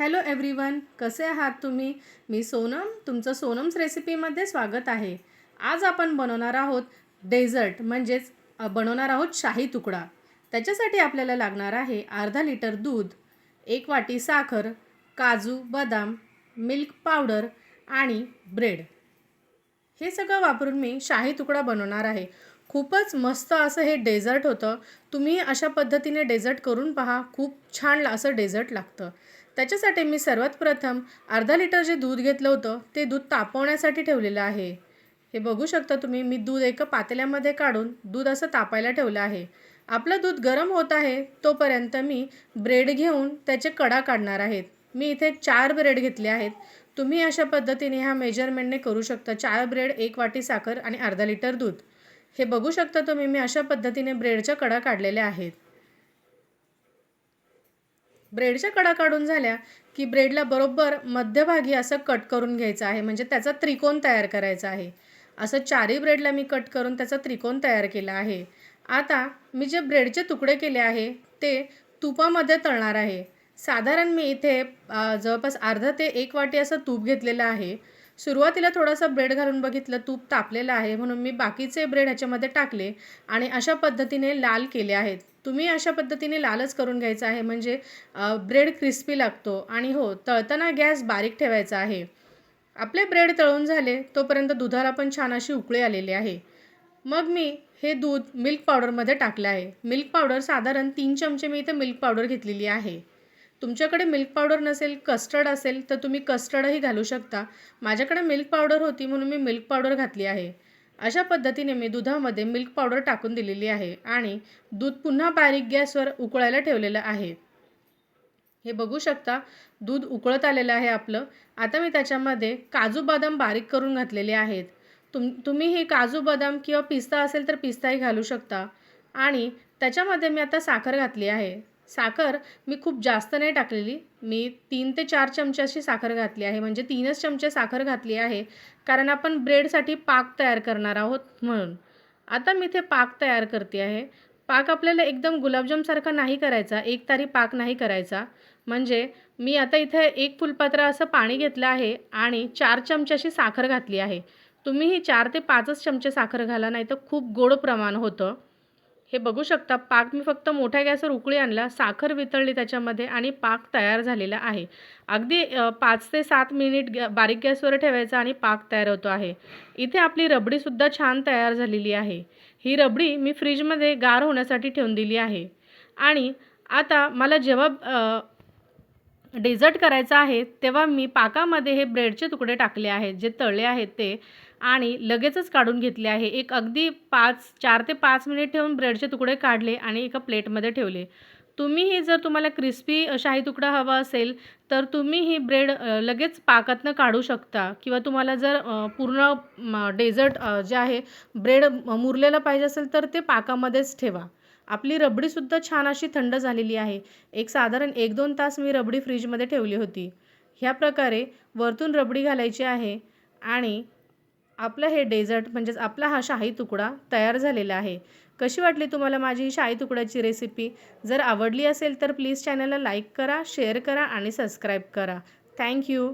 Hello everyone कसे आहात तुम्ही? मी सोनम तुमचं सोनम्स रेसिपीमध्ये स्वागत आहे. आज आपण बनवणार आहोत डेझर्ट म्हणजेच बनवणार आहोत शाही तुकडा. त्याच्यासाठी आपल्याला लागणार आहे अर्धा लिटर दूध एक वाटी साखर काजू बदाम मिल्क पावडर आणि ब्रेड. हे सगळं वापरून मी शाही तुकडा बनवणार आहे. खूपच मस्त असं हे डेझर्ट होतं. तुम्ही अशा पद्धतीने डेझर्ट करून पहा. खूप छान असं डेझर्ट लागतं. त्याच्यासाठी मी सर्वात प्रथम अर्धा लिटर जे दूध घेतलं होतं ते दूध तापवण्यासाठी ठेवलेलं आहे. हे बघू शकता तुम्ही मी दूध एका पातेल्यामध्ये काढून दूध असं तापायला ठेवलं आहे. आपलं दूध गरम होत आहे तोपर्यंत मी ब्रेड घेऊन त्याचे कडा काढणार आहेत. मी इथे चार ब्रेड घेतले आहेत. तुम्ही अशा पद्धतीने ह्या मेजरमेंटने करू शकता. चार ब्रेड एक वाटी साखर आणि अर्धा लिटर दूध. हे बघू शकता तुम्ही मी अशा पद्धतीने ब्रेडच्या कडा काढलेल्या आहेत. ब्रेडच्या कडा काढून झाल्या की ब्रेडला बरोबर मध्यभागी असं कट करून घ्यायचं आहे. म्हणजे त्याचा त्रिकोण तयार करायचा आहे. असं चारही ब्रेडला मी कट करून त्याचा त्रिकोण तयार केला आहे. आता मी जे ब्रेडचे तुकडे केले आहे ते तुपामध्ये तळणार आहे. साधारण मी इथे जवळपास अर्धा ते एक वाटी असं तूप घेतलेलं आहे. सुरुवातीला थोडंसं ब्रेड घालून बघितलं तूप तापलेलं आहे म्हणून मी बाकीचे ब्रेड ह्याच्यामध्ये टाकले आणि अशा पद्धतीने लाल केले आहेत. तुम्ही अशा पद्धतीने लालच करून घ्यायचं आहे म्हणजे ब्रेड क्रिस्पी लागतो आणि हो तळताना गॅस बारीक ठेवायचा आहे. आपले ब्रेड तळून झाले तोपर्यंत दुधाला पण छान अशी उकळी आलेली आहे. मग मी हे दूध मिल्क पावडरमध्ये टाकलं आहे. मिल्क पावडर साधारण तीन चमचे मी इथे मिल्क पावडर घेतलेली आहे. तुमच्याकडे मिल्क पावडर नसेल कस्टर्ड असेल तर तुम्ही कस्टर्डही घालू शकता. माझ्याकडे मिल्क पावडर होती म्हणून मी मिल्क पावडर घातली आहे. अशा पद्धतीने मी दुधामध्ये मिल्क पावडर टाकून दिलेली आहे आणि दूध पुन्हा बारीक गॅसवर उकळायला ठेवलेलं आहे. हे बघू शकता दूध उकळत आलेलं आहे आपलं. आता मी त्याच्यामध्ये काजू बदाम बारीक करून घातलेले आहेत. तुम तुम्ही हे काजू बदाम किंवा पिस्ता असेल तर पिस्ताही घालू शकता. आणि त्याच्यामध्ये मी आता साखर घातली आहे. साखर मी खूप जास्त नाही टाकलेली. मी तीन ते चार चमचे अशी साखर घातली आहे. म्हणजे तीनच चमचे साखर घातली आहे. कारण आपण ब्रेडसाठी पाक तयार करणार आहोत म्हणून. आता मी इथे पाक तयार करते आहे. पाक आपल्याला एकदम गुलाबजामसारखा नाही करायचा. एक तारी पाक नाही करायचा. म्हणजे मी आता इथे एक फुलपात्र असं पाणी घेतलं आहे आणि चार चमचे अशी साखर घातली आहे. तुम्हीही चार ते पाचच चमचे साखर घाला नाही तर खूप गोड प्रमाण होतं. हे बघू शकता पाक मी फक्त मोठ्या गॅसवर उकळी आणला साखर वितळली त्याच्यामध्ये आणि पाक तयार झालेला आहे. अगदी पाच ते सात मिनिट गॅ बारीक गॅसवर ठेवायचा आणि पाक तयार होतो आहे. इथे आपली रबडीसुद्धा छान तयार झालेली आहे. ही रबडी मी फ्रीजमध्ये गार होण्यासाठी ठेवून दिली आहे. आणि आता मला जेव्हा डेझर्ट करायचं आहे तेव्हा मी पाकामध्ये हे ब्रेडचे तुकडे टाकले आहेत जे तळले आहेत ते आणि लगेचच काढून घेतले आहे. एक अगदी पाच चार ते पाच मिनिट ठेवून ब्रेडचे तुकडे काढले आणि एका प्लेटमध्ये ठेवले. तुम्हीही जर तुम्हाला क्रिस्पी शाही तुकडा हवा असेल तर तुम्ही ही ब्रेड लगेच पाकातनं काढू शकता. किंवा तुम्हाला जर पूर्ण डेझर्ट जे आहे ब्रेड मुरलेलं पाहिजे असेल तर ते पाकामध्येच ठेवा. आपली रबडीसुद्धा छान अशी थंड झालेली आहे. एक साधारण एक दोन तास मी रबडी फ्रीजमध्ये ठेवली होती. ह्या प्रकारे वरतून रबडी घालायची आहे आणि आपलं हे डेझर्ट म्हणजेच आपला हा शाही तुकडा तयार झालेला आहे. कशी वाटली तुम्हाला माझी ही शाही तुकड्याची रेसिपी जर आवडली असेल तर प्लीज चॅनलला लाईक करा शेअर करा आणि सबस्क्राईब करा. थँक्यू